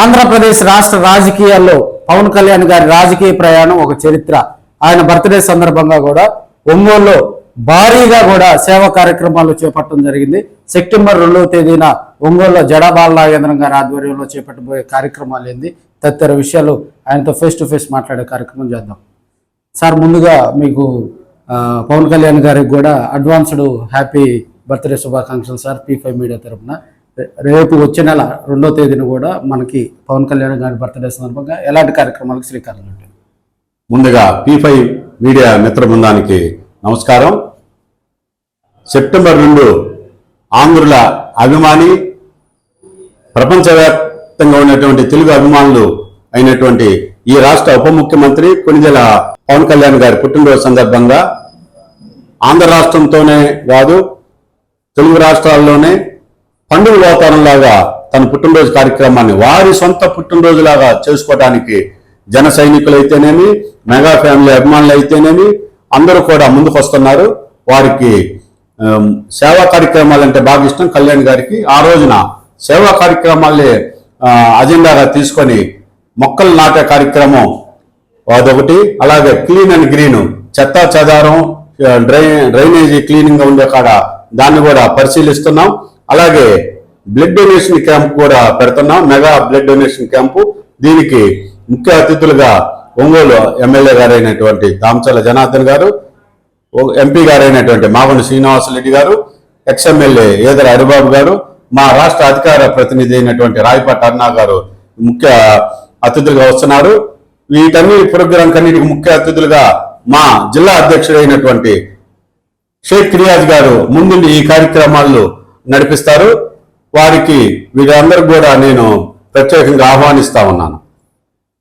ఆంధ్రప్రదేశ్ రాష్ట్ర రాజకీయాల్లో పవన్ కళ్యాణ్ గారి రాజకీయ ప్రయాణం ఒక చరిత్ర. ఆయన బర్త్డే సందర్భంగా కూడా ఒంగోలులో భారీగా కూడా సేవా కార్యక్రమాలు చేపట్టడం జరిగింది. సెప్టెంబర్ రెండవ తేదీన ఒంగోలులో జడా బాలనాగేంద్రం గారి ఆధ్వర్యంలో చేపట్టబోయే కార్యక్రమాలు ఏంది? తదితర విషయాలు ఆయనతో ఫేస్ టు ఫేస్ మాట్లాడే కార్యక్రమం చేద్దాం. సార్ ముందుగా మీకు పవన్ కళ్యాణ్ గారికి కూడా అడ్వాన్స్డ్ హ్యాపీ బర్త్డే శుభాకాంక్షలు సార్ పీ ఫైవ్ మీడియా తరఫున రేపు వచ్చే నెల రెండో తేదీన కూడా మనకి పవన్ కళ్యాణ్ గారి బర్త్డే సందర్భంగా ఎలాంటి కార్యక్రమాలకు శ్రీకారం చుట్టారు? ముందుగా పీ ఫైవ్ మీడియా మిత్ర బృందానికి నమస్కారం సెప్టెంబర్ రెండు ఆంధ్రుల అభిమాని ప్రపంచవ్యాప్తంగా ఉన్నటువంటి తెలుగు అభిమానులు అయినటువంటి ఈ రాష్ట్ర ఉప ముఖ్యమంత్రి కొనిదెల పవన్ కళ్యాణ్ గారి పుట్టినరోజు సందర్భంగా ఆంధ్ర రాష్ట్రంతోనే కాదు తెలుగు రాష్ట్రాల్లోనే పండుగ వాతావరణంలాగా తన పుట్టినరోజు కార్యక్రమాన్ని వారి సొంత పుట్టినరోజులాగా చేసుకోవడానికి జన సైనికులు అయితేనేమి మెగా ఫ్యామిలీ అభిమానులు అయితేనేమి అందరూ కూడా ముందుకు వస్తున్నారు. వారికి సేవా కార్యక్రమాలు అంటే బాగా ఇష్టం. కళ్యాణ్ గారికి ఆ రోజున సేవా కార్యక్రమాలే అజెండాగా తీసుకొని మొక్కలు నాటే కార్యక్రమం అదొకటి. అలాగే క్లీన్ అండ్ గ్రీన్ చెత్త చెదారం డ్రై డ్రైనేజీ క్లీనింగ్గా ఉండే కాడ దాన్ని కూడా పరిశీలిస్తున్నాం. అలాగే బ్లడ్ డొనేషన్ క్యాంప్ కూడా పెడుతున్నాం. మెగా బ్లడ్ డొనేషన్ క్యాంపు దీనికి ముఖ్య అతిథులుగా ఒంగోలు ఎమ్మెల్యే గారైనటువంటి దామచల జనార్దన్ గారు ఎంపీ గారైనటువంటి మాగండి శ్రీనివాసరెడ్డి గారు ఎక్స్ఎమ్మెల్యే ఏదర హరిబాబు గారు మా రాష్ట్ర అధికార ప్రతినిధి అయినటువంటి రాయపాటి అన్నా గారు ముఖ్య అతిథులుగా వస్తున్నారు. వీటన్ని ప్రోగ్రాం కన్నిటికి ముఖ్య అతిథులుగా మా జిల్లా అధ్యక్షుడైనటువంటి షేక్ రియాజ్ గారు ముందుండి ఈ కార్యక్రమాలు నడిపిస్తారు. వారికి వీరందరూ కూడా నేను ప్రత్యేకంగా ఆహ్వానిస్తా ఉన్నాను.